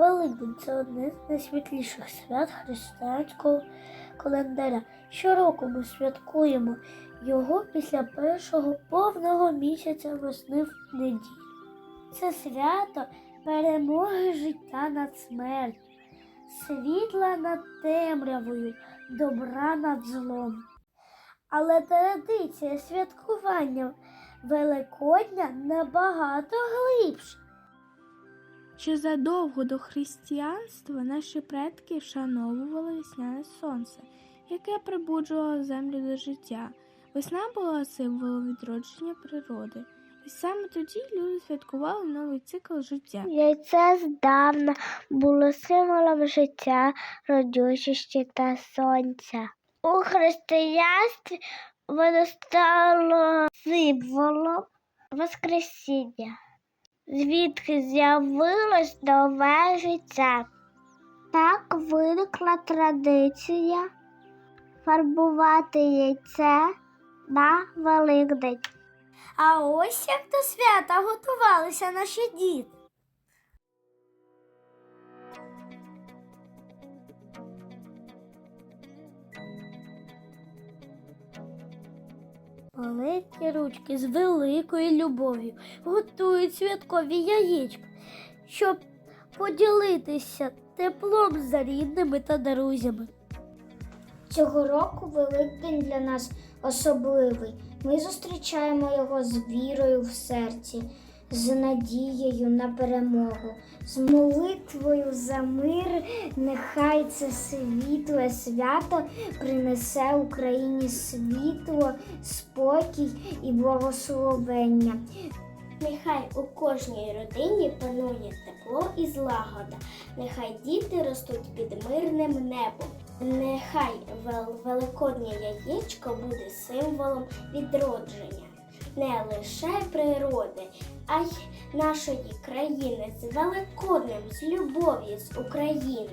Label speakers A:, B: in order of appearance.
A: Великдень це одне з найсвітліших свят християнського календаря. Щороку ми святкуємо його після першого повного місяця весни в неділю. Це свято перемоги життя над смертю, світла над темрявою, добра над злом. Але традиція святкування Великодня набагато глибша.
B: Ще задовго до християнства наші предки вшановували весняне сонце, яке прибуджувало землю до життя. Весна була символом відродження природи. І саме тоді люди святкували новий цикл життя.
C: Яйце здавна було символом життя, родючості та сонця. У християнстві воно стало символом Воскресіння, звідки з'явилось нове життя. Так виникла традиція фарбувати яйце на Великдень.
A: А ось як до свята готувалися наші діти. Маленькі ручки з великою любов'ю готують святкові яєчка, щоб поділитися теплом за рідними та друзями.
C: Цього року Великдень для нас особливий. Ми зустрічаємо його з вірою в серці, з надією на перемогу, з молитвою за мир. Нехай це світле свято принесе Україні світло, спокій і благословення.
D: Нехай у кожній родині панує тепло і злагода. Нехай діти ростуть під мирним небом. Нехай вел- великоднє яєчко буде символом відродження не лише природи, а й нашої країни з великодним, з любов'ю з України.